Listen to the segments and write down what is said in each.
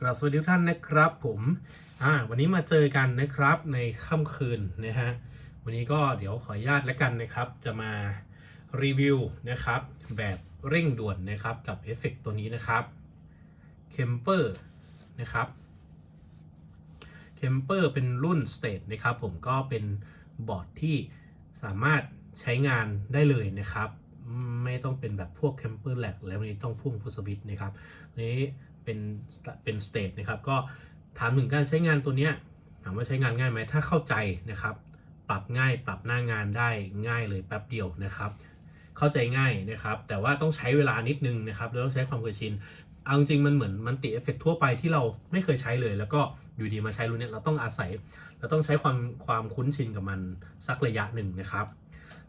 กราบสวัสดีทุกท่านนะครับผมอ่าวันนี้มาเจอกันนะครับในค่ำคืนนะฮะวันนี้ก็เดี๋ยวขออนุญาตแล้วกันนะครับ จะมารีวิวนะครับ แบบเร่งด่วนนะครับกับเอฟเฟกต์ตัวนี้นะครับ k e m p e r นะครับเคมเปอร์เป็นรุ่น State นะครับผมก็เป็นบอร์ดที่สามารถใช้งานได้เลยนะครับ ไม่ต้องเป็นแบบพวก c a m p e r lag แล้วนี้ต้องพุ่งฟุตสวิตนะครับนนี้ เป็นเป็น State นะครับก็ถามถึงการใช้งานตัวเนี้ยถามว่าใช้งานง่ายไหมถ้าเข้าใจนะครับ ปรับง่ายปรับหน้างานได้ง่ายเลยแป๊บเดียวนะครับ เข้าใจง่ายนะครับ แต่ว่าต้องใช้เวลานิดนึงนะครับแล้วต้องใช้ความเคยชินเอาจริงมันเหมือนมันติเอฟเฟกทั่วไปที่เราไม่เคยใช้เลย แล้วก็อยู่ดีมาใช้รุ่นเนี้ยเราต้องอาศัย เราต้องใช้ความความคุ้นชินกับมันสักระยะหนึ่งนะครับ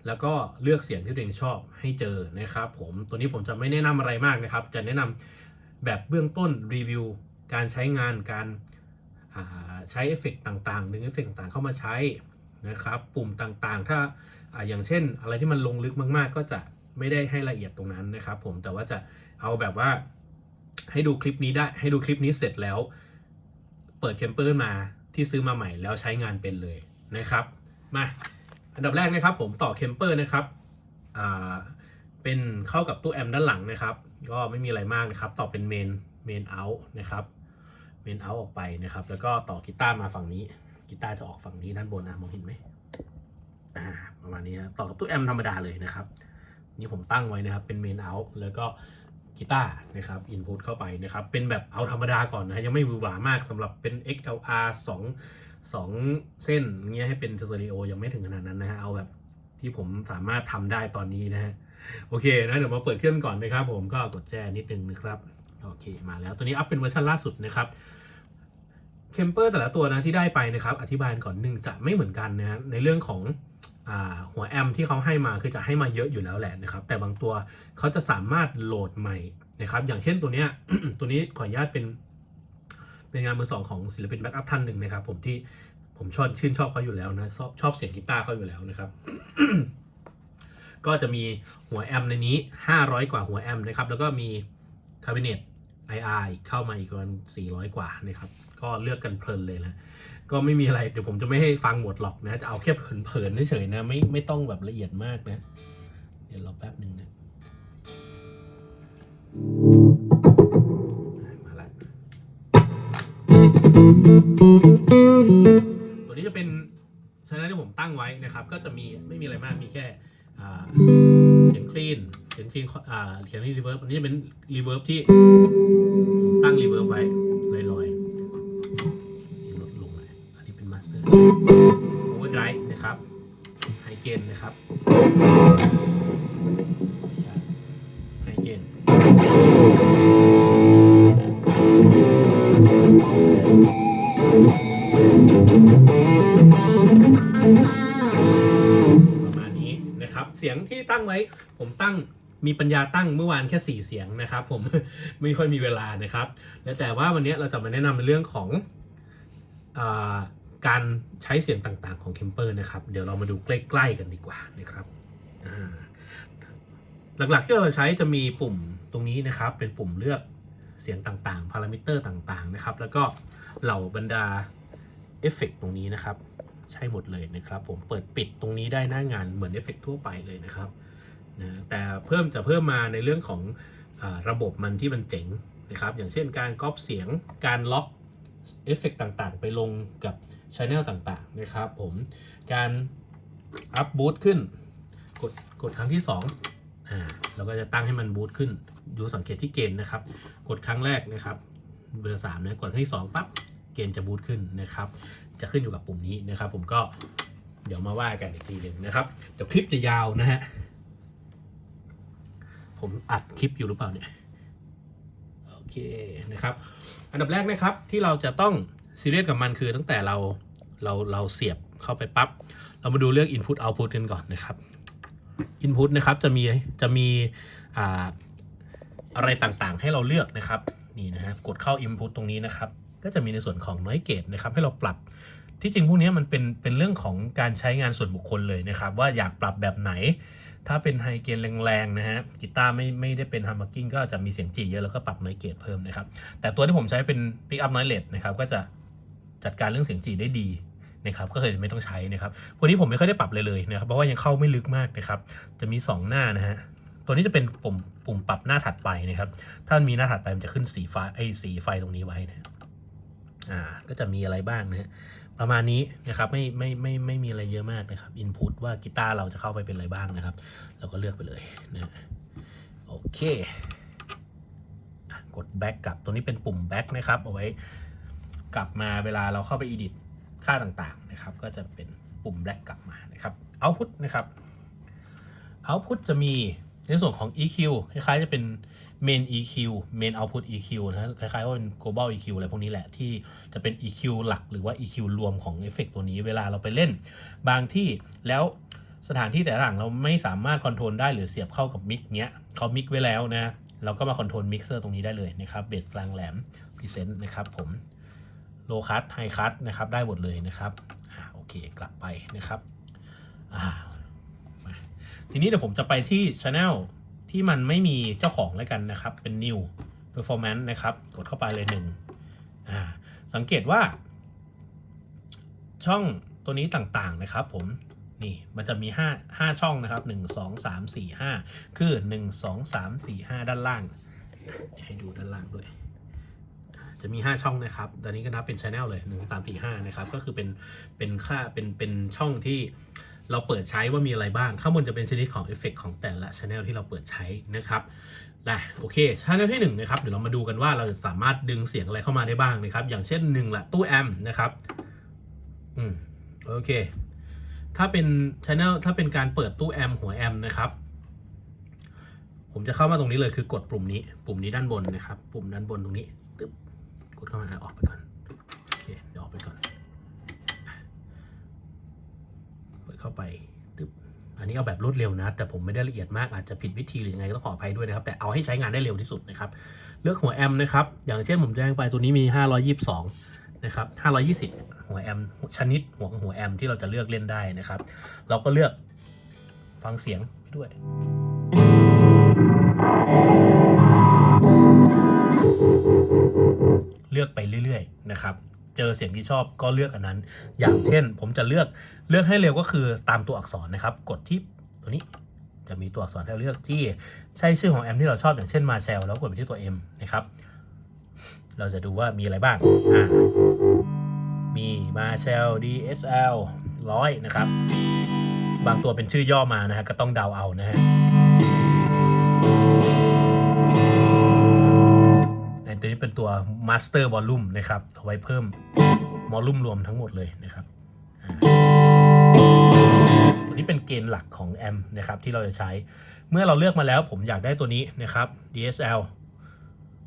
แล้วก็เลือกเสียงที่ตัวเองชอบให้เจอนะครับ ผมตัวนี้ผมจะไม่แนะนำอะไรมากนะครับ จะแนะนำ แบบเบื้องต้นรีวิวการใช้งานการาใช้เอฟเฟกต่างๆดึงเอฟเฟกต่างๆเข้ามาใช้นะครับปุ่มต่างๆ ถ้าอาอย่างเช่น อะไรที่มันลงลึกมากๆ ก็จะไม่ได้ให้ละเอียดตรงนั้นนะครับผมแต่ว่าจะเอาแบบว่าให้ดูคลิปนี้ได้ให้ดูคลิปนี้เสร็จแล้ว เปิดเคมเปอร์มาที่ซื้อมาใหม่แล้วใช้งานเป็นเลยนะครับมาอันดับแรกนะครับผมต่อเคมเปอร์นะครับ เป็นเข้ากับตู้แอมด้านหลังนะครับ ก็ไม่มีอะไรมากนะครับ ต่อเป็นเมนเมนเอาท์นะครับเมนเอาท์ออกไปนะครับ แล้วก็ต่อกีตาร์มาฝั่งนี้กีตาร์จะออกฝั่งนี้ด้านบนนะมองเห็นไหมอ่าประมาณนี้นะต่อกับตู้แอมธรรมดาเลยนะครับ นี่ผมตั้งไว้นะครับเป็นเมนเอาท์แล้วก็กีตาร์นะครับอินพุตเข้าไปนะครับ เป็นแบบเอาธรรมดาก่อนนะฮะยังไม่วือหวามากสำหรับเป็น XLR 2 2 เส้นเงี้ยให้เป็นสเตอริโอยังไม่ถึงขนาดนั้นนะฮะเอาแบบที่ผมสามารถทำได้ตอนนี้นะฮะ โอเคนะเดี๋ยวมาเปิดเครื่องก่อนนะครับ ผมก็กดแจ้นิดนึงนะครับโอเคมาแล้วตัวนี้อัพเป็นเวอร์ชันล่าสุดนะครับเคมเปอร์แต่ละตัวนะที่ได้ไปนะครับ อธิบายก่อนหนึ่งจะไม่เหมือนกันนะในเรื่องของอหัวแอมที่เขาให้มาคือจะให้มาเยอะอยู่แล้วแหละนะครับ แต่บางตัวเขาจะสามารถโหลดใหม่นะครับ อย่างเช่นตัวเนี้ยตัวนี้ขออนุญาตเป็น เป็นงานมือสองของศิลปินแบ็กอัพท่านหนึ่งนะครับ ผมที่ผมชอบชื่นชอบเขาอยู่แล้วนะชอบชอบเสียงกีตาร์เขาอยู่แล้วนะครับ ก็จะมีหัวแอมในนี้ 500 กว่าหัวแอมนะครับ แล้วก็มีคาบิเนต IR อีกเข้ามาอีกประมาณ400 กว่านะครับ ก็เลือกกันเพลินเลยนะ ก็ไม่มีอะไร เดี๋ยวผมจะไม่ให้ฟังหมดหรอกนะ จะเอาแค่เผินๆเฉยๆนะ ไม่ไม่ต้องแบบละเอียดมากนะ เดี๋ยวรอแป๊บหนึ่งนะมาละตัวนี้จะเป็นชนลที่ผมตั้งไว้นะครับ ก็จะมีไม่มีอะไรมาก มีแค่ เสียงคลีนเสียงคลีนอ่าเสียงรีเวิร์บอันนี้จะเป็นรีเวิร์บที่ตั้งรีเวิร์บไว้ลอยๆลดลงเลยอันนี้เป็นมาสเตอร์โอเวอร์ไดรฟ์นะครับไฮเกนนะครับ เสียงที่ตั้งไว้ ผมตั้งมีปัญญาตั้งเมื่อวานแค่ 4 เสียงนะครับ ผมไม่ค่อยมีเวลานะครับแล้วแต่ว่าวันนี้เราจะมาแนะนำในเรื่องของอการใช้เสียงต่างๆของเคมเปอร์นะครับ เดี๋ยวเรามาดูใกล้ๆกันดีกว่านะครับหลักๆที่เราจะใช้จะมีปุ่มตรงนี้นะครับ เป็นปุ่มเลือกเสียงต่างๆ พารามิเตอร์ต่างๆนะครับ แล้วก็เหล่าบรรดาเอฟเฟกตรงนี้นะครับ ใช่หมดเลยนะครับ ผมเปิดปิดตรงนี้ได้หน้างานเหมือนเอฟเฟกทั่วไปเลยนะครับนะแต่เพิ่มจะเพิ่มมาในเรื่องของอระบบมันที่มันเจ๋งนะครับ อย่างเช่นการก๊อปเสียงการล็อกเอฟเฟกต่างๆ ไปลงกับช anel ต่างๆนะครับ ผมการอัพบูตขึ้นกดกดครั้งที่2อ่าเราก็จะตั้งให้มันบูตขึ้น ดูสังเกตที่เกณฑ์นะครับ กดครั้งแรกนะครับ เบอร์3นะกดครั้งที่2ปั๊บเกณฑ์จะบูตขึ้นนะครับ จะขึ้นอยู่กับปุ่มนี้นะครับ ผมก็เดี๋ยวมาว่ากันอีกทีหนึ่งนะครับ เดี๋ยวคลิปจะยาวนะฮะ ผมอัดคลิปอยู่หรือเปล่าเนี่ย โอเคนะครับ อันดับแรกนะครับที่เราจะต้องซีเรียสกับมันคือตั้งแต่เราเราเราเสียบเข้าไปปั๊บ เรามาดูเรื่อง Input Output กันก่อนนะครับ Input นะครับจะมีจะมีอ่าอะไรต่างๆ ให้เราเลือกนะครับ นี่นะฮะกดเข้า Input ตรงนี้นะครับ ก็จะมีในส่วนของ Noise Gate นะครับให้เราปรับที่จริงพวกนี้มันเป็นเป็นเรื่องของการใช้งานส่วนบุคคลเลยนะครับ ว่าอยากปรับแบบไหน ถ้าเป็นไฮเกนแรงๆนะฮะกีตาร์ไม่ไม่ได้เป็นฮัม m กกิ้งก็จะมีเสียงจีเยอะแล้วก็ปรับน้อยเกตเพิ่มนะครับ แต่ตัวที่ผมใช้เป็นปิกอัพน้อยเลดนะครับก็จะจัดการเรื่องเสียงจีได้ดีนะครับก็เลยไม่ต้องใช้นะครับวันนี้ผมไม่ค่อยได้ปรับเลยเลยนะครับเพราะว่ายังเข้าไม่ลึกมากนะครับจะมี 2 หน้านะฮะตัวนี้จะเป็นปุ่มปุ่มปรับหน้าถัดไปนะครับถ้ามันมีหน้าถัดไปมันจะขึ้นสีฟ้าไอ้สีไฟตรงนี้ไว้นะ อ่าก็จะมีอะไรบ้างนะฮะประมาณนี้นะครับไม่ไม่ไม่ไม่มีอะไรเยอะมากนะครับอินพุตว่ากีตาร์เราจะเข้าไปเป็นอะไรบ้างนะครับ เราก็เลือกไปเลยนะโอเคกด back กลับตัวนี้เป็นปุ่ม back นะครับเอาไว้กลับมาเวลาเราเข้าไป edit ค่าต่างๆนะครับ ก็จะเป็นปุ่ม back กลับมานะครับ output นะครับ output จะมีในส่วนของ EQ คล้ายๆจะเป็น main EQ main output EQ นะฮะคล้ายๆว่าเป็น global EQ อะไรพวกนี้แหละที่จะเป็น EQ หลักหรือว่า EQ รวมของเอฟเฟกตัวนี้เวลาเราไปเล่น บางที่แล้วสถานที่แต่ละหลังเราไม่สามารถคอนโทรลได้หรือเสียบเข้ากับมิกเนี้ยเขามิกไว้แล้วนะเราก็มาคอนโทรลมิกเซอร์ตรงนี้ได้เลยนะครับเบสกลางแหลมพรีเซนต์นะครับผมโลคัสไฮคัสนะครับได้หมดเลยนะครับอ่าโอเคกลับไปนะครับอ่ามาทีนี้เดี๋ยวผมจะไปที่ Channel ที่มันไม่มีเจ้าของแล้วกันนะครับ เป็น New Performance นะครับ กดเข้าไปเลยหนึ่งอ่าสังเกตว่า ช่องตัวนี้ต่างๆนะครับ ผมนี่มันจะมี 5 5 ช่องนะครับ 1 2 3 4 5 คือ 1 2 3 4 5 ด้านล่าง ให้ดูด้านล่างด้วย จะมี 5 ช่องนะครับตอนนี้ก็นับเป็น Channel เลย 1 3 4 5 นะครับ ก็คือเป็นเป็นค่าเป็นเป็นช่องที่ เราเปิดใช้ว่ามีอะไรบ้าง ข้างบนจะเป็นชนิดของเอฟเฟกของแต่ละ Channel ที่เราเปิดใช้นะครับนะโอเค Channel ที่1นะครับเดี๋ยวเรามาดูกันว่าเราจะสามารถดึงเสียงอะไรเข้ามาได้บ้างนะครับ อย่างเช่น1ละตู้แอมนะครับอืมโอเค ถ้าเป็น Channel ถ้าเป็นการเปิดตู้แอมหัวแอมนะครับผมจะเข้ามาตรงนี้เลยคือกดปุ่มนี้ ปุ่มนี้ด้านบนนะครับ ปุ่มด้านบนตรงนี้ตึ๊บกดเข้ามาอะออกไปก่อนโอเคเดี๋ยวออกไปก่อนเปิดเข้า ไปตึบอันนี้เอาแบบรวดเร็วนะ แต่ผมไม่ได้ละเอียดมากอาจจะผิดวิธีหรือยังไงก็ต้องขออภัยด้วยนะครับ แต่เอาให้ใช้งานได้เร็วที่สุดนะครับ เลือกหัวแอมนะครับ อย่างเช่นผมแจ้งไปตัวนี้มี 522 นะครับ 520 หัวแอมชนิดหัวหัวแอมที่เราจะเลือกเล่นได้นะครับ เราก็เลือกฟังเสียงไปด้วยเลือกไปเรื่อย ๆ นะครับ เจอเสียงที่ชอบก็เลือกอันนั้น อย่างเช่น ผมจะเลือกเลือกให้เร็วก็คือตามตัวอักษรนะครับ กดที่ตัวนี้จะมีตัวอักษรให้เลือกที่ใช่ชื่อของแอมที่เราชอบอย่างเช่นมาเชลแล้วกดไปที่ตัว M นะครับ เราจะดูว่ามีอะไรบ้างอ่ามี Marshall DSL 100นะครับ บางตัวเป็นชื่อย่อมานะฮะก็ต้องเดาเอานะฮะ ตัวนี้เป็นตัว Master Volume นะครับเอาไว้เพิ่มวอลลุ่มรวมทั้งหมดเลยนะครับตัวนี้เป็นเกณฑ์หลักของแอมป์นะครับที่เราจะใช้ เมื่อเราเลือกมาแล้วผมอยากได้ตัวนี้นะครับ DSL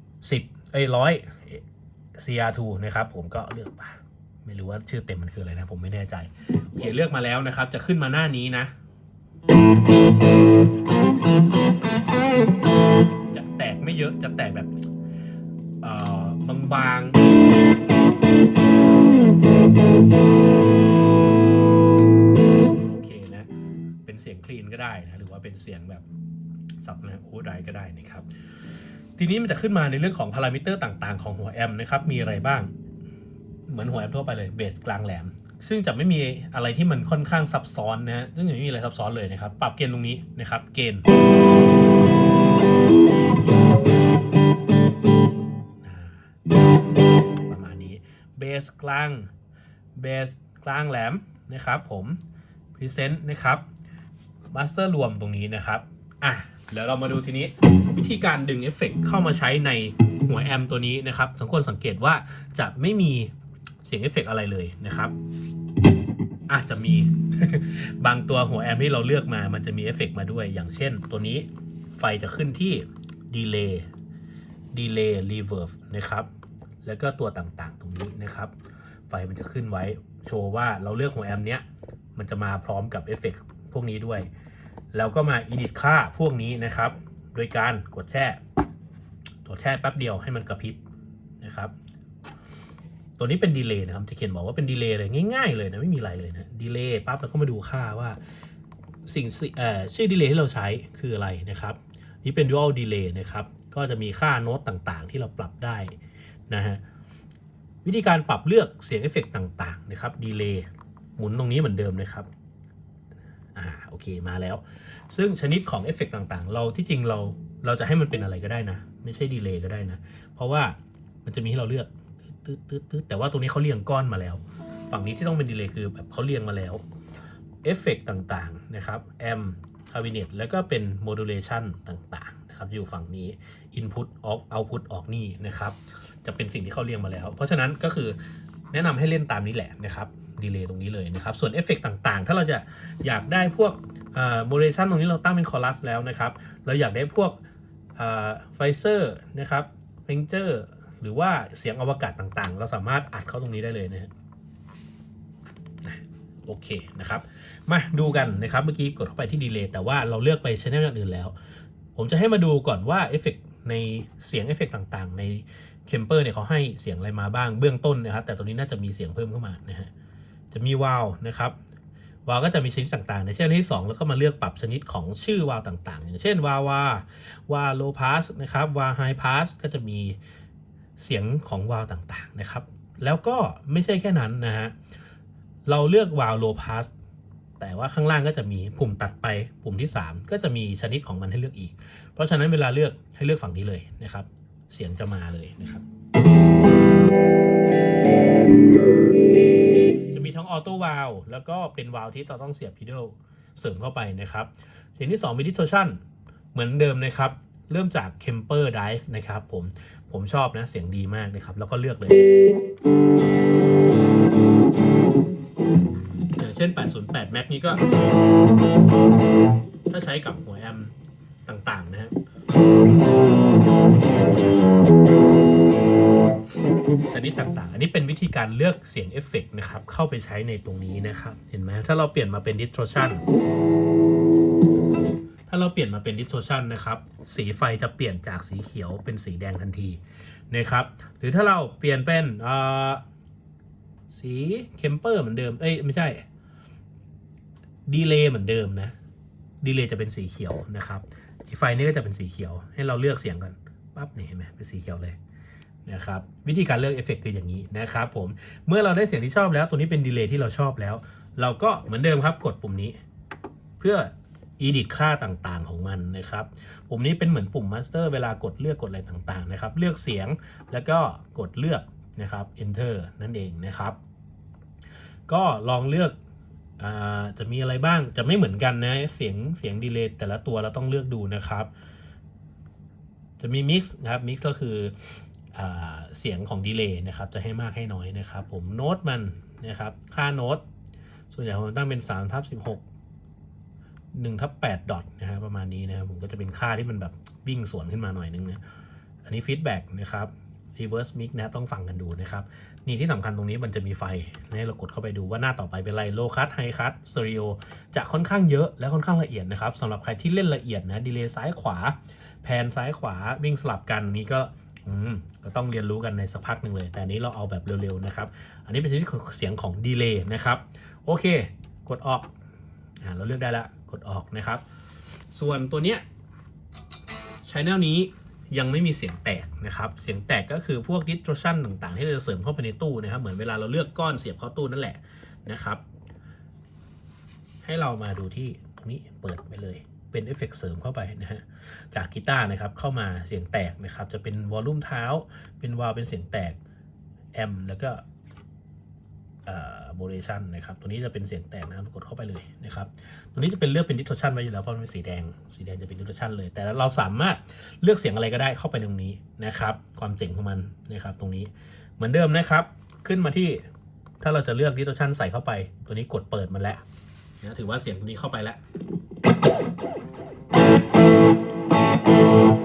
10 เอ้ยร้อย CR2 นะครับ ผมก็เลือกไปไม่รู้ว่าชื่อเต็มมันคืออะไรนะ ผมไม่แน่ใจโอเคเลือกมาแล้วนะครับ จะขึ้นมาหน้านี้นะ จะแตกไม่เยอะจะแตกแบบ เอ่อบางๆโอเคนะ เป็นเสียงคลีนก็ได้นะ หรือว่าเป็นเสียงแบบสับนะโอ้ไรก็ได้นะครับ ทีนี้มันจะขึ้นมาในเรื่องของพารามิเตอร์ต่าง ๆ ของหัวแอมนะครับ มีอะไรบ้าง เหมือนหัวแอมทั่วไปเลย เบสกลางแหลม ซึ่งจะไม่มีอะไรที่มันค่อนข้างซับซ้อนนะฮะซึ่งไม่มีอะไรซับซ้อนเลยนะครับ ปรับเกณฑ์ตรงนี้นะครับ เกณฑ์ สกลางเบสกลางแหลมนะครับผมพรีเซนต์นะครับมาสเตอร์รวมตรงนี้นะครับอะแล้วเรามาดูทีนี้วิธีการดึงเอฟเฟกต์เข้ามาใช้ในหัวแอมตัวนี้นะครับทุกคนสังเกตว่าจะไม่มีเสียงเอฟเฟกต์อะไรเลยนะครับ อาจจะมีบางตัวหัวแอมที่เราเลือกมา มันจะมีเอฟเฟกต์มาด้วย อย่างเช่น ตัวนี้ไฟจะขึ้นที่ delay delay reverb นะครับ แล้วก็ตัวต่างๆ ตรงนี้นะครับ ไฟมันจะขึ้นไว้โชว์ว่าเราเลือกหัวแอมเนี้ยมันจะมาพร้อมกับเอฟเฟกต์พวกนี้ด้วย แล้วก็มา edit ค่าพวกนี้นะครับ โดยการกดแช่กดแช่แป๊บเดียวให้มันกระพริบนะครับ ตัวนี้เป็นดีเลย์นะครับ จะเขียนบอกว่าเป็นดีเลย์เลยง่ายๆเลยนะไม่มีอะไรเลยนะดีเลย์ปั๊บแล้วก็มาดูค่าว่าสิ่งสิ่งเอ่อชื่อดีเลย์ที่เราใช้คืออะไรนะครับ นี่เป็น dual delay นะครับ ก็จะมีค่าโน้ตต่างๆ ที่เราปรับได้ นะฮะวิธีการปรับเลือกเสียงเอฟเฟกต์ต่างๆนะครับดีเลย์หมุนตรงนี้เหมือนเดิมนะครับอ่าโอเคมาแล้ว ซึ่งชนิดของเอฟเฟกต์ต่างๆ เราที่จริงเราเราจะให้มันเป็นอะไรก็ได้นะ ไม่ใช่ดีเลย์ก็ได้นะ เพราะว่ามันจะมีให้เราเลือกตืดตืดตืดแต่ว่าตรงนี้เขาเรียงก้อนมาแล้ว ฝั่งนี้ที่ต้องเป็นดีเลย์คือแบบเขาเรียงมาแล้วเอฟเฟกต์ต่างๆนะครับแอมคาบิเนตแล้วก็เป็นโมดูเลชันต่างๆนะครับอยู่ฝั่งนี้ Input ออก Output ออกนี่นะครับ จะเป็นสิ่งที่เขาเรียงมาแล้ว เพราะฉะนั้นก็คือแนะนำให้เล่นตามนี้แหละนะครับดีเลย์ตรงนี้เลยนะครับ ส่วนเอฟเฟกต่างๆ ถ้าเราจะอยากได้พวกโมเดชันตรงนี้เราตั้งเป็นคอรัสแล้วนะครับ เราอยากได้พวกไฟเซอร์นะครับเพนเจอร์หรือว่าเสียงอวกาศต่างๆ เราสามารถอัดเข้าตรงนี้ได้เลยนะฮะโอเคนะครับ มาดูกันนะครับ เมื่อกี้กดเข้าไปที่ดีเลย์แต่ว่าเราเลือกไปชแนลอย่างอื่นแล้ว ผมจะให้มาดูก่อนว่าเอฟเฟกในเสียงเอฟเฟกต่างๆ ใน เคมเปอร์เนี่ยเขาให้เสียงอะไรมาบ้างเบื้องต้นนะครับ แต่ตัวนี้น่าจะมีเสียงเพิ่มเข้ามานะฮะจะมีวาลนะครับวาลก็จะมีชนิดต่างๆในเช่นที่ 2 แล้วก็มาเลือกปรับชนิดของชื่อวาลต่างๆ อย่างเช่นวาวาวาโลพาสนะครับวาไฮพาสก็จะมีเสียงของวาลต่างๆนะครับ แล้วก็ไม่ใช่แค่นั้นนะฮะเราเลือกวาลโลพาสแต่ว่าข้างล่างก็จะมีปุ่มตัดไปปุ่มที่ 3 ก็จะมีชนิดของมันให้เลือกอีก เพราะฉะนั้นเวลาเลือกให้เลือกฝั่งนี้เลยนะครับ เสียงจะมาเลยนะครับ จะมีทั้งออโต้วาลแล้วก็เป็นวาลที่เราต้องเสียบพีด a เสริมเข้าไปนะครับ เสียงที่2มี distortion เหมือนเดิมนะครับ เริ่มจาก Kemper Dive นะครับผมผมชอบนะเสียงดีมากนะครับ แล้วก็เลือกเลยอย่างเช่น 808 Max นี้ก็ ถ้าใช้กับหัวแอมต่างๆนะฮะ อันนี้ต่างๆ อันนี้เป็นวิธีการเลือกเสียงเอฟเฟกต์นะครับ เข้าไปใช้ในตรงนี้นะครับ เห็นไหมถ้าเราเปลี่ยนมาเป็น distortion ถ้าเราเปลี่ยนมาเป็น distortion นะครับ สีไฟจะเปลี่ยนจากสีเขียวเป็นสีแดงทันทีนะครับ หรือถ้าเราเปลี่ยนเป็นสีเคมเปอร์เหมือนเดิม เอ้ยไม่ใช่ ดีเลย์เหมือนเดิมนะ ดีเลย์จะเป็นสีเขียวนะครับ อีกไฟนี้ก็จะเป็นสีเขียว ให้เราเลือกเสียงกันปั๊บนี่เห็นไหมเป็นสีเขียวเลยนะครับวิธีการเลือกเอฟเฟกต์คืออย่างนี้นะครับผมเมื่อเราได้เสียงที่ชอบแล้ว ตัวนี้เป็นดีเลย์ที่เราชอบแล้ว เราก็เหมือนเดิมครับกดปุ่มนี้ เพื่อ edit ค่าต่างๆของมันนะครับ ปุ่มนี้เป็นเหมือนปุ่ม master เวลากดเลือกกดอะไรต่างๆนะครับ เลือกเสียงแล้วก็กดเลือกนะครับ enter นั่นเองนะครับ ก็ลองเลือก จะมีอะไรบ้างจะไม่เหมือนกันนะเสียงเสียงดีเลย์แต่ละตัวเราต้องเลือกดูนะครับ จะมี mix นะครับ mix ก็คืออเสียงของดีเลย์นะครับจะให้มากให้น้อยนะครับ ผมโน้ตมันนะครับค่าโน้ตส่วนใหญ่ผมตั้งเป็น3ทับ16 1ทับ8ดอทนะฮะประมาณนี้นะครับผมก็จะเป็นค่าที่มันแบบวิ่งสวนขึ้นมาหน่อยนึงนะอันนี้ฟีดแบ็กนะครับ reverse mix นะต้องฟังกันดูนะครับ นี่ที่สำคัญตรงนี้มันจะมีไฟให้เรากดเข้าไปดูว่าหน้าต่อไปเป็นไร low cut high cut stereo จะค่อนข้างเยอะและค่อนข้างละเอียดนะครับสำหรับใครที่เล่นละเอียดนะดีเลย์ซ้ายขวา แพนซ้ายขวาวิ่งสลับกันนี้ก็อืมก็ต้องเรียนรู้กันในสักพักหนึ่งเลย แต่นี้เราเอาแบบเร็วๆนะครับ อันนี้เป็นชนิดเสียงของดีเลย์นะครับ โอเค กดออกอ่าเราเลือกได้แล้ว กดออกนะครับ ส่วนตัวเนี้ยชแนลนี้ ยังไม่มีเสียงแตกนะครับ เสียงแตกก็คือพวก distortion ต่างๆ ที่เราจะเสริมเข้าไปในตู้นะครับ เหมือนเวลาเราเลือกก้อนเสียบเข้าตู้นั่นแหละนะครับ ให้เรามาดูที่ตรงนี้เปิดไปเลย เป็นเอฟเฟกต์เสริมเข้าไปนะฮะ จากกีตาร์นะครับเข้ามาเสียงแตกนะครับ จะเป็นวอลลุ่มเท้า เป็นวาลเป็นเสียงแตกแอมแล้วก็ โบเรชันนะครับ ตัวนี้จะเป็นเสียงแตกนะครับกดเข้าไปเลยนะครับ ตัวนี้จะเป็นเลือกเป็น distortion ไว้อยู่แล้วเพราะมันเป็นสีแดง สีแดงจะเป็น distortion เลย แต่เราสามารถเลือกเสียงอะไรก็ได้เข้าไปตรงนี้นะครับ ความเจ๋งของมันนะครับ ตรงนี้เหมือนเดิมนะครับ ขึ้นมาที่ถ้าเราจะเลือก distortion ใส่เข้าไป ตัวนี้กดเปิดมันแล้วนะถือว่าเสียงตัวนี้เข้าไปแล้ว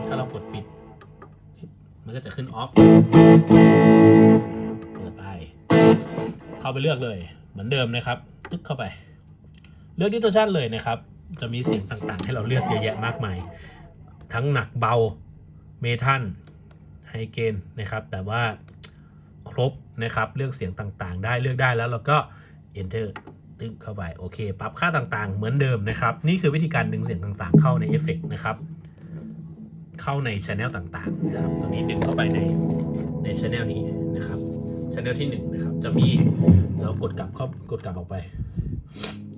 ถ้าเรากดปิด มันก็จะขึ้นออฟ เข้าไปเลือกเลยเหมือนเดิมนะครับตึ๊กเข้าไป เลือกดิส o ชันเลยนะครับ จะมีเสียงต่างๆ ให้เราเลือกเยอะแยะมากมาย ทั้งหนักเบาเมทัลไฮเกนนะครับ แต่ว่าครบนะครับเลือกเสียงต่างๆ ได้เลือกได้แล้วเราก็ enter ตึ๊กเข้าไปโอเค ปรับค่าต่างๆ เหมือนเดิมนะครับ นี่คือวิธีการดึงเสียงต่างๆ เข้าในเอฟเฟกต์นะครับเข้าในช anel ต่างๆนะครับตรงนี้ดึงเข้าไปในในช anel นี้นะครับ ช anel ที่หนึ่งนะครับ จะมีเรากดกลับเข้ากดกลับออกไป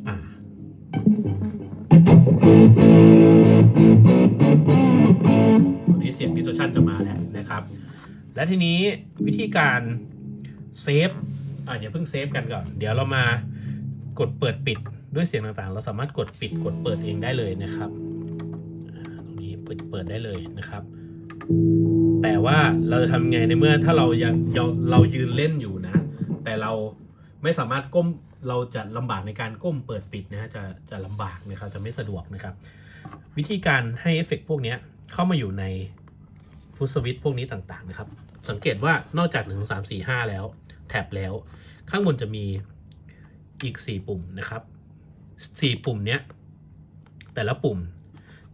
อ่าตรงนี้เสียง distortion จะมาแล้วนะครับ และทีนี้วิธีการเซฟอะอย่าเพิ่งเซฟกันก่อน เดี๋ยวเรามากดเปิดปิดด้วยเสียงต่างๆ เราสามารถกดปิดกดเปิดเองได้เลยนะครับตรงนี้เปิดเปิดได้เลยนะครับ แต่ว่าเราจะทำไงในเมื่อถ้าเรายังเรายืนเล่นอยู่นะ แต่เราไม่สามารถก้มเราจะลำบากในการก้มเปิดปิดนะฮะจะจะลำบากนะครับจะไม่สะดวกนะครับ วิธีการให้เอฟเฟกต์พวกนี้เข้ามาอยู่ในฟุตสวิตพวกนี้ต่างๆนะครับ สังเกตว่านอกจาก1 3 4 5 แล้ว แท็บแล้ว ข้างบนจะมีอีก 4 ปุ่มนะครับ 4 ปุ่มเนี้ยแต่ละปุ่ม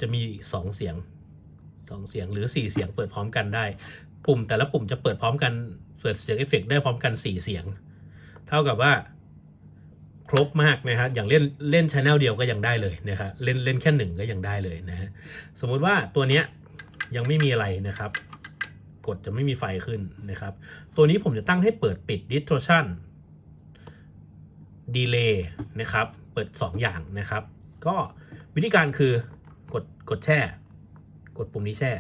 จะมีอีก2เสียง 2 เสียงหรือ 4 เสียงเปิดพร้อมกันได้ ปุ่มแต่ละปุ่มจะเปิดพร้อมกันเปิดเสียงเอฟเฟกต์ได้พร้อมกัน 4 เสียง เท่ากับว่าครบมากนะครับอย่างเล่นเล่นชแนลเดียวก็ยังได้เลยนะครับเล่นเล่นแค่หนึ่งก็ยังได้เลยนะฮะสมมุติว่าตัวเนี้ยยังไม่มีอะไรนะครับ กดจะไม่มีไฟขึ้นนะครับ ตัวนี้ผมจะตั้งให้เปิดปิด distortion delay นะครับ เปิด 2 อย่างนะครับ ก็วิธีการคือกดกดแช่ กดปุ่มนี้แช่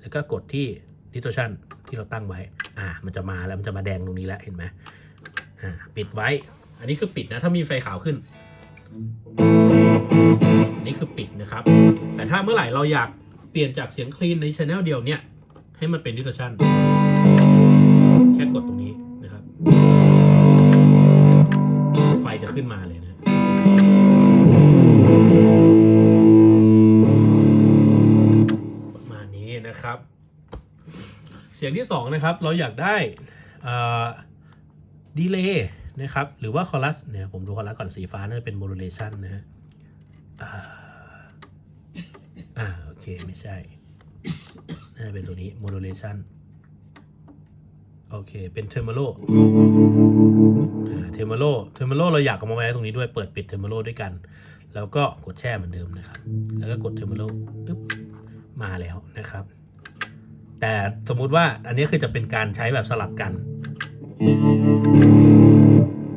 แล้วก็กดที่ distortion ที่เราตั้งไว้ อ่า มันจะมาแล้วมันจะมาแดงตรงนี้แล้วเห็นไหมอ่า ปิดไว้ อันนี้คือปิดนะ ถ้ามีไฟขาวขึ้น อันนี้คือปิดนะครับ แต่ถ้าเมื่อไหร่เราอยากเปลี่ยนจากเสียงคลีนในช anel เดียวเนี่ย ให้มันเป็น distortion แค่กดตรงนี้นะครับ ไฟจะขึ้นมาเลยนะ เสียงที่สองนะครับเราอยากได้ดีเลย์นะครับหรือว่าคอรัสเนี่ยผมดูคอรัสก่อนสีฟ้าน่าจะเป็น modulation นะฮะอ่าโอเคไม่ใช่น่าจะเป็นตัวนี้ modulation โอเคเป็น tremolo อ่า tremolo tremolo เราอยากเอามาไว้ตรงนี้ด้วยเปิดปิด tremolo ด้วยกัน แล้วก็กดแช่เหมือนเดิมนะครับ แล้วก็กด tremolo ปึ๊บมาแล้วนะครับ แต่สมมุติว่าอันนี้คือจะเป็นการใช้แบบสลับกัน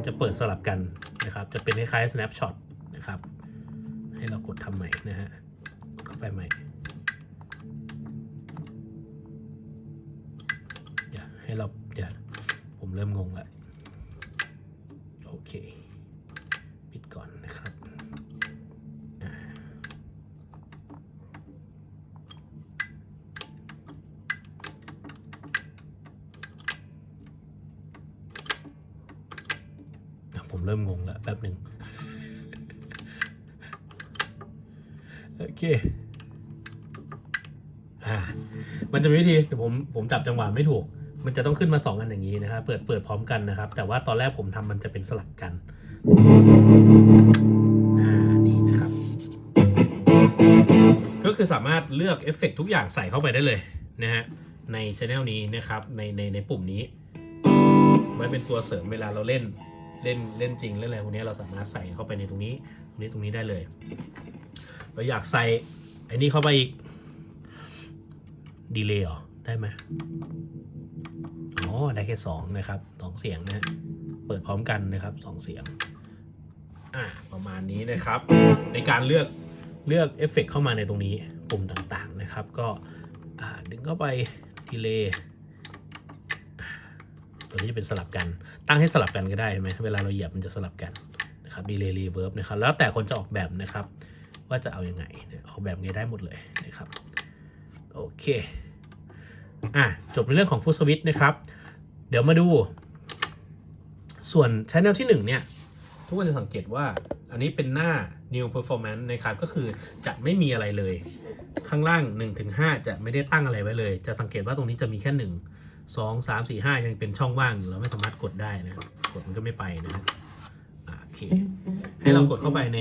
จะเปิดสลับกันนะครับ จะเป็นคล้ายๆ snapshot นะครับ ให้เรากดทำใหม่นะฮะกดเข้าไปใหม่เดี๋ยวให้เราเดี๋ยวผมเริ่มงงละโอเค ปิดก่อนนะครับอ่าอะผม เริ่มงงละแป๊บหนึ่งโอเคอ่ามันจะมีวิธีแต่ผมผมจับจังหวะไม่ถูก มันจะต้องขึ้นมา 2 อันอย่างนี้นะครับเปิดเปิดพร้อมกันนะครับ แต่ว่าตอนแรกผมทำมันจะเป็นสลับกันอ่านี่นะครับ ก็คือสามารถเลือกเอฟเฟกต์ทุกอย่างใส่เข้าไปได้เลยนะฮะในช anel นี้นะครับในในในปุ่มนี้ ไว้เป็นตัวเสริมเวลาเราเล่น เล่นเล่นจริงเล่นอะไรพวกนี้เราสามารถใส่เข้าไปในตรงนี้ ตรงนี้ตรงนี้ได้เลย เราอยากใส่ไอ้นี่เข้าไปอีกดีเลย์หรอได้ไหมอ๋อได้แค่สองนะครับสองเสียงนะเปิดพร้อมกันนะครับสองเสียงอ่าประมาณนี้นะครับ ในการเลือกเลือกเอฟเฟกเข้ามาในตรงนี้ปุ่มต่างๆนะครับ ก็อ่าดึงเข้าไปดีเลย์ ตัวนี้จะเป็นสลับกัน ตั้งให้สลับกันก็ได้ใช่ไหมเวลาเราเหยียบมันจะสลับกันนะครับดีเลย์รีเวิร์บนะครับ แล้วแต่คนจะออกแบบนะครับ ว่าจะเอาอยัางไง ออกแบบไงได้หมดเลยนะครับ โอเค อะ จบในเรื่องของฟุตสวิตนะครับ เดี๋ยวมาดู ส่วนช anel ที่1เนี่ย ทุกคนจะสังเกตว่า อันนี้เป็นหน้า new performance นะครับ ก็คือจะไม่มีอะไรเลย ข้างล่าง 1-5 จะไม่ได้ตั้งอะไรไว้เลย จะสังเกตว่าตรงนี้จะมีแค่ 1 2 3 4 5ยังเป็นช่องว่างอยู่เราไม่สามารถกดได้นะ กดมันก็ไม่ไปนะโอเค ให้เรากดเข้าไปใน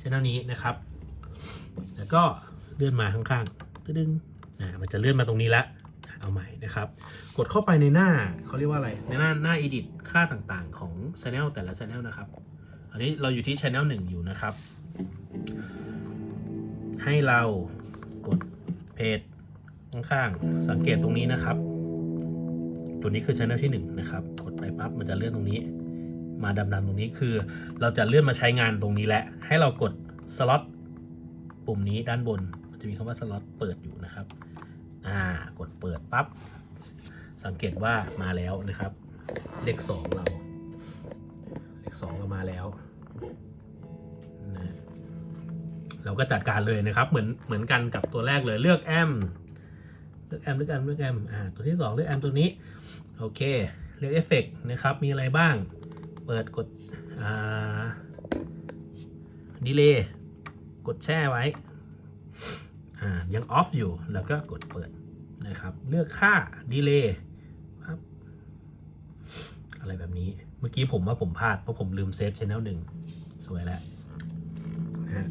ช anel นี้นะครับ แล้วก็เลื่อนมาข้างๆตึ้งๆอ่ามันจะเลื่อนมาตรงนี้ละเอาใหม่นะครับ กดเข้าไปในหน้าเขาเรียกว่าอะไร ในหน้าหน้า edit ค่าต่างๆของ channel แต่ละ channel นะครับ อันนนี้เราอยู่ที่ Channel 1 อยู่นะครับ ให้เรากดเพจข้างๆ สังเกตตรงนี้นะครับ ตัวนี้คือ Channel ที่ 1 นะครับ กดไปปั๊บมันจะเลื่อนตรงนี้ มาดำๆตรงนี้คือ เราจะเลื่อนมาใช้งานตรงนี้แหละ ให้เรากดสล็อตปุ่มนี้ด้านบน มันจะมีคำว่าสล็อตเปิดอยู่นะครับ อ่ากดเปิดปั๊บสังเกตว่ามาแล้วนะครับ เลขสองเรา เลขสองเรามาแล้วนะเราก็จัดการเลยนะครับ เหมือนเหมือนกันกับตัวแรกเลยเลือกแอม เลือกแอมเลือกแอมเลือกแอมอ่าตัวที่สองเลือกแอมตัวนี้ โอเค เลือกเอฟเฟกนะครับ มีอะไรบ้าง เปิดกดอ่าดีเลย์กดแช่ไว้อ่ายังออฟอยู่แล้วก็กดเปิดนะครับ เลือกค่าดีเลย์ครับอะไรแบบนี้เมื่อกี้ผมว่าผมพลาดเพราะผมลืมเซฟช anel หนึ่งสวยแล้วนะ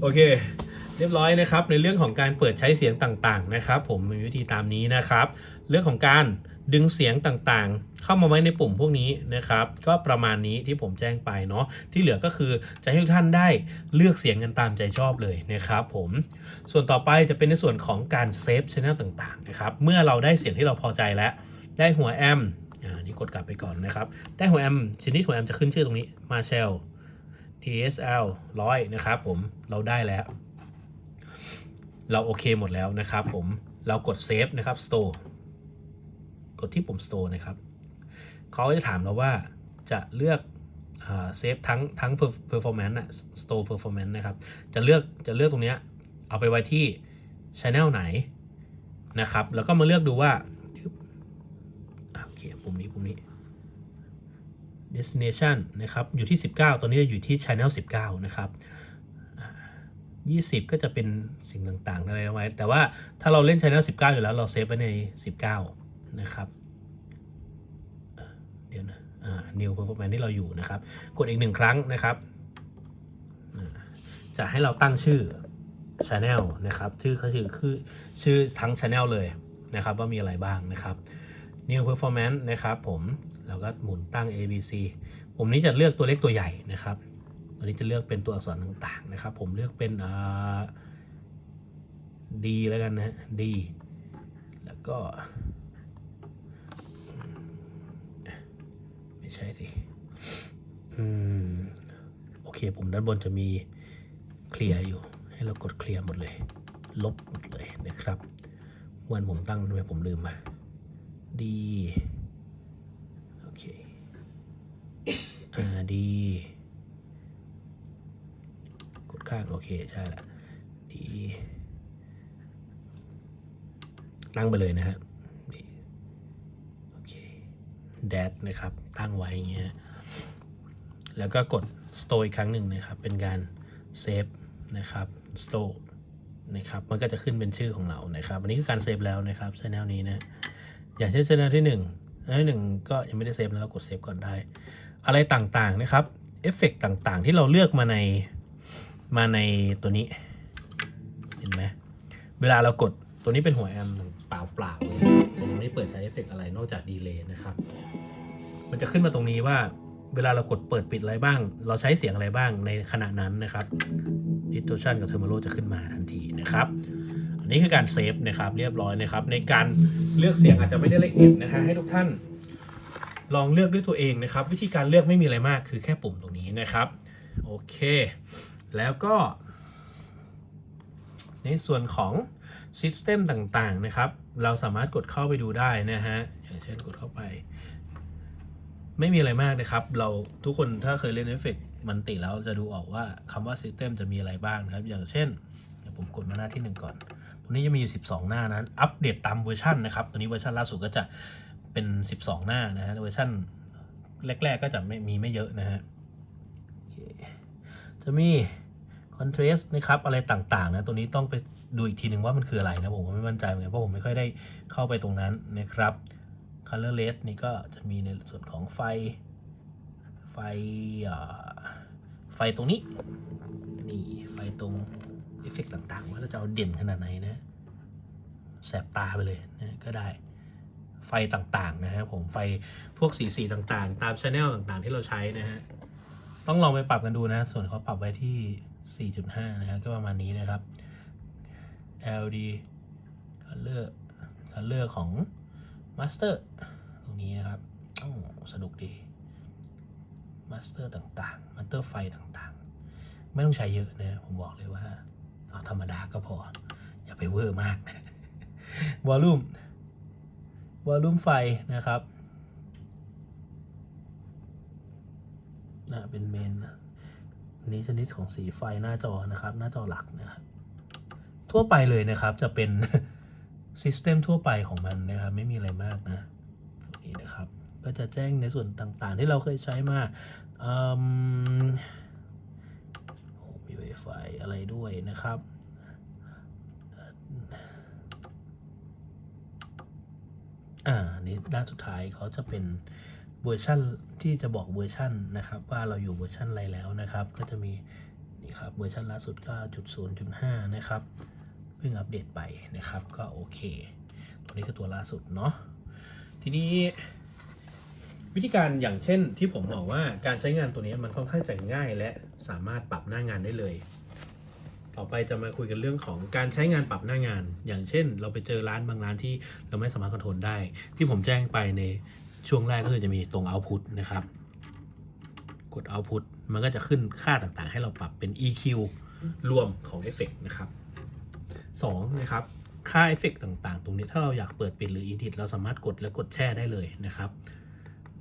โอเค เรียบร้อยนะครับ ในเรื่องของการเปิดใช้เสียงต่างๆนะครับ ผมมีวิธีตามนี้นะครับ เรื่องของการดึงเสียงต่างๆ เข้ามาไว้ในปุ่มพวกนี้นะครับ ก็ประมาณนี้ที่ผมแจ้งไปเนาะที่เหลือก็คือจะให้ทุกท่านได้เลือกเสียงกันตามใจชอบเลยนะครับผมส่วนต่อไปจะเป็นในส่วนของการเซฟช anel ต่างๆนะครับเมื่อเราได้เสียงที่เราพอใจแล้ว ได้หัวแอมอ่านี่กดกลับไปก่อนนะครับ ได้หัวแอมชนิดหัวแอมจะขึ้นชื่อตรงนี้ Marshall DSL 100 นะครับผมเราได้แล้ว เราโอเคหมดแล้วนะครับผมเรากดเซฟนะครับ Store กดที่ปุ่ม Store นะครับเขาจะถามเราว่าจะเลือกเซฟทั้งทั้ง performance อะ store performance นะครับ จะเลือกจะเลือกตรงเนี้ยเอาไปไว้ที่ channel ไหนนะครับ แล้วก็มาเลือกดูว่าโอเคปุ่มนี้ปุ่มนี้ destination นะครับ อยู่ที่ 19 ตอนนี้อยู่ที่ channel 19 นะครับ 20 ก็จะเป็นสิ่งต่างๆอะไรไว้ แต่ว่าถ้าเราเล่น Channel 19 อยู่แล้วเราเซฟไว้ใน 19 นะครับเดี๋ยวนะอ่า New Performance ที่เราอยู่นะครับ กดอีกหนึ่งครั้งนะครับ จะให้เราตั้งชื่อ Channel นะครับชื่อก็คือคือชื่อทั้ง Channel เลยนะครับ ว่ามีอะไรบ้างนะครับ New Performance นะครับผม เราก็หมุนตั้ง A B C ผมนี้จะเลือกตัวเล็กตัวใหญ่นะครับ ตัวนี้จะเลือกเป็นตัวอักษรต่างๆนะครับ ผมเลือกเป็นอ่า D แล้วกันนะฮะ D แล้วก็ ไม่ใช่สิอืมโอเคผมด้านบนจะมีเคลียร์อยู่ ให้เรากดเคลียร์หมดเลย ลบหมดเลยนะครับวันผมตั้งทำไมผมลืมอะ D โอเคอ่า D กด ข้าง โอเค ใช่ละดีตั้งไปเลยนะฮะดีโอเคแดดนะครับ ตั้งไว้อย่างเงี้ยแล้วก็กด store อีกครั้งหนึ่งนะครับ เป็นการเซฟนะครับ store นะครับ มันก็จะขึ้นเป็นชื่อของเรานะครับ อันนี้คือการเซฟแล้วนะครับช anel นี้นะ อย่างเช่นช anel ที่1นึ่งอันหนึ่งก็ยังไม่ได้เซฟนะเรากดเซฟก่อนได้ อะไรต่างๆนะครับ เอฟเฟกต่างๆ ที่เราเลือกมาใน มาในตัวนี้ เห็นไหมเวลาเรากดตัวนี้เป็นหัวแอมเปล่าๆเลยจะยังไม่เปิดใช้เอฟเฟกอะไรนอกจากดีเลย์นะครับ มันจะขึ้นมาตรงนี้ว่าเวลาเรากดเปิดปิดอะไรบ้าง เราใช้เสียงอะไรบ้างในขณะนั้นนะครับ distortion กับ tremolo จะขึ้นมาทันทีนะครับ อันนี้คือการเซฟนะครับเรียบร้อยนะครับ ในการเลือกเสียงอาจจะไม่ได้ละเอียดนะคะให้ทุกท่านลองเลือกด้วยตัวเองนะครับ วิธีการเลือกไม่มีอะไรมากคือแค่ปุ่มตรงนี้นะครับ โอเค แล้วก็ ในส่วนของ System ต่างๆนะครับ เราสามารถกดเข้าไปดูได้นะฮะ อย่างเช่นกดเข้าไป ไม่มีอะไรมากนะครับ เราทุกคนถ้าเคยเล่นเอฟเฟกมันติแล้วจะดูออกว่าคำว่า System จะมีอะไรบ้างนะครับ อย่างเช่นเดี๋ยวผมกดมาหน้าที่หนึ่งก่อน ตัวนี้จะมีอยู่ 12 หน้านั้น อัปเดตตามเวอร์ชันนะครับ ตัวนี้เวอร์ชันล่าสุดก็จะเป็น 12 หน้านะฮะ เวอร์ชันแรก ๆ ก็จะไม่มีไม่เยอะนะฮะ จะมี contrast นะครับอะไรต่างๆนะตัวนี้ต้องไปดูอีกทีหนึ่งว่ามันคืออะไรนะผมก็ไม่มั่นใจเหมือนกันเพราะผมไม่ค่อยได้เข้าไปตรงนั้นนะครับ color red นี่ก็จะมีในส่วนของไฟ ไฟไฟตรงนี้ นี่ไฟตรงเอฟเฟกต์ต่างๆ ว่าเราจะเอาเด่นขนาดไหนนะ แสบตาไปเลยนะก็ได้ไฟต่างๆนะฮะผมไฟพวกสีสีต่างๆ ตามช anel ต่างๆ ที่เราใช้นะฮะ ต้องลองไปปรับกันดูนะ ส่วนเขาปรับไว้ที่ 4.5 นะฮะก็ประมาณนี้นะครับ LD color color ของ master ตรงนี้นะครับโอ้สนุกดี master ต่างๆ master ไฟต่างๆ ไม่ต้องใช้เยอะนะ ผมบอกเลยว่า เอาธรรมดาก็พอ อย่าไปเวอร์มากวอลลุ่มวอลลุ่มไฟนะครับ นะเป็นเมนนะนี้ชนิดของสีไฟหน้าจอนะครับ หน้าจอหลักนะครับทั่วไปเลยนะครับจะเป็นซิสเต็มทั่วไปของมันนะครับ ไม่มีอะไรมากนะตรงนี้นะครับ ก็จะแจ้งในส่วนต่างๆ ที่เราเคยใช้มาอืมโอ้มี Wi-Fi อะไรด้วยนะครับอ่านนี้ด้านสุดท้ายเขาจะเป็น เวอร์ชันที่จะบอกเวอร์ชันนะครับว่าเราอยู่เวอร์ชันอะไรแล้วนะครับ ก็จะมีนี่ครับเวอร์ชันล่าสุด9.0.5นะครับเพิ่งอัปเดตไปนะครับก็โอเค ตัวนี้คือตัวล่าสุดเนาะทีนี้วิธีการอย่างเช่นที่ผมบอกว่าการใช้งานตัวนี้มันค่อนข้างจะง่ายและสามารถปรับหน้างานได้เลย ต่อไปจะมาคุยกันเรื่องของการใช้งานปรับหน้างาน อย่างเช่น เราไปเจอร้านบางร้านที่เราไม่สามารถคอนโทรลได้ ที่ผมแจ้งไปใน ช่วงแรกก็คือจะมีตรง output นะครับ กด output มันก็จะขึ้นค่าต่างๆ ให้เราปรับเป็น EQ รวมของเอฟเฟกนะครับ2นะครับ ค่าเอฟเฟกต่างๆ ตรงนี้ถ้าเราอยากเปิดปิดหรือ edit เราสามารถกดและกดแช่ได้เลยนะครับ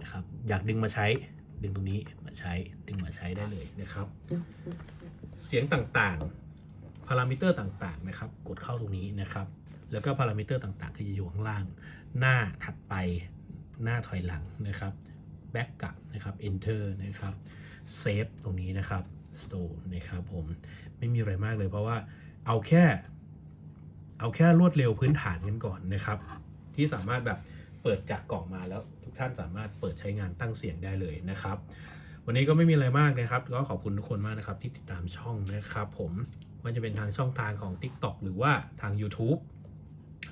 นะครับ อยากดึงมาใช้ดึงตรงนี้มาใช้ดึงมาใช้ได้เลยนะครับ เสียงต่างๆ พารามิเตอร์ต่างๆนะครับ กดเข้าตรงนี้นะครับ แล้วก็พารามิเตอร์ต่างๆ ที่จะอยู่ข้างล่าง หน้าถัดไป หน้าถอยหลังนะครับ back กลับนะครับ enter นะครับ save ตรงนี้นะครับ store นะครับผมไม่มีอะไรมากเลยเพราะว่าเอาแค่ เอาแค่รวดเร็วพื้นฐานกันก่อนนะครับ ที่สามารถแบบเปิดจากกล่องมาแล้วทุกท่านสามารถเปิดใช้งานตั้งเสียงได้เลยนะครับ วันนี้ก็ไม่มีอะไรมากนะครับ ก็ขอบคุณทุกคนมากนะครับที่ติดตามช่องนะครับ ผมว่าจะเป็นทางช่องทางของ TikTok หรือว่าทาง YouTube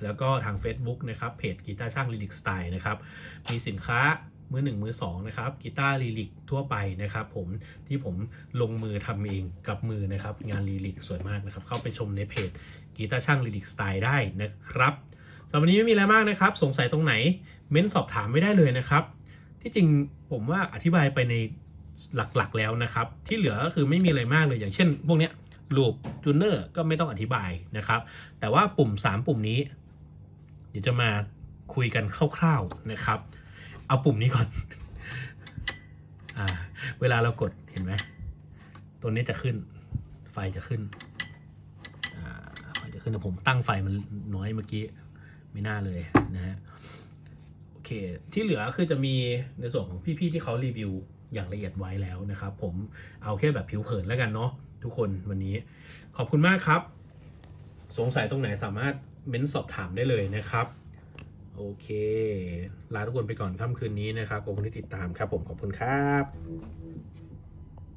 แล้วก็ทาง Facebook นะครับเพจกีตาร์ช่างลิลิกสไตล์นะครับมีสินค้ามือหนึ่งมือสองนะครับกีตาร์ลีลิกทั่วไปนะครับผมที่ผมลงมือทำเองกับมือนะครับ งานลีลิกสวยมากนะครับ เข้าไปชมในเพจกีตาร์ช่างลิลิกสไตล์ได้นะครับสำหรับวันนี้ไม่มีอะไรมากนะครับ สงสัยตรงไหนเม้นสอบถามไม่ได้เลยนะครับ ที่จริงผมว่าอธิบายไปในหลักๆแล้วนะครับ ที่เหลือก็คือไม่มีอะไรมากเลยอย่างเช่น พวกเนี้ยลูปจูเนอร์ก็ไม่ต้องอธิบายนะครับ แต่ว่าปุ่ม 3 ปุ่มนี้ ดี๋ยวจะมาคุยกันคร่าวๆนะครับ เอาปุ่มนี้ก่อนอ่าเวลาเรากดเห็นไหมตัวนี้จะขึ้นไฟจะขึ้นอ่าไฟจะขึ้นแต่ผมตั้งไฟมันน้อยเมื่อกี้ไม่น่าเลยนะฮะโอเคที่เหลือคือจะมีในส่วนของพี่ๆที่เขารีวิวอย่างละเอียดไว้แล้วนะครับ ผมเอาแค่แบบผิวเผินแล้วกันเนาะทุกคนวันนี้ขอบคุณมากครับ สงสัยตรงไหนสามารถ เม้นสอบถามได้เลยนะครับ โอเคลาทุกคนไปก่อนค่ำคืนนี้นะครับขอบคุณที่ติดตามครับผมขอบคุณครับ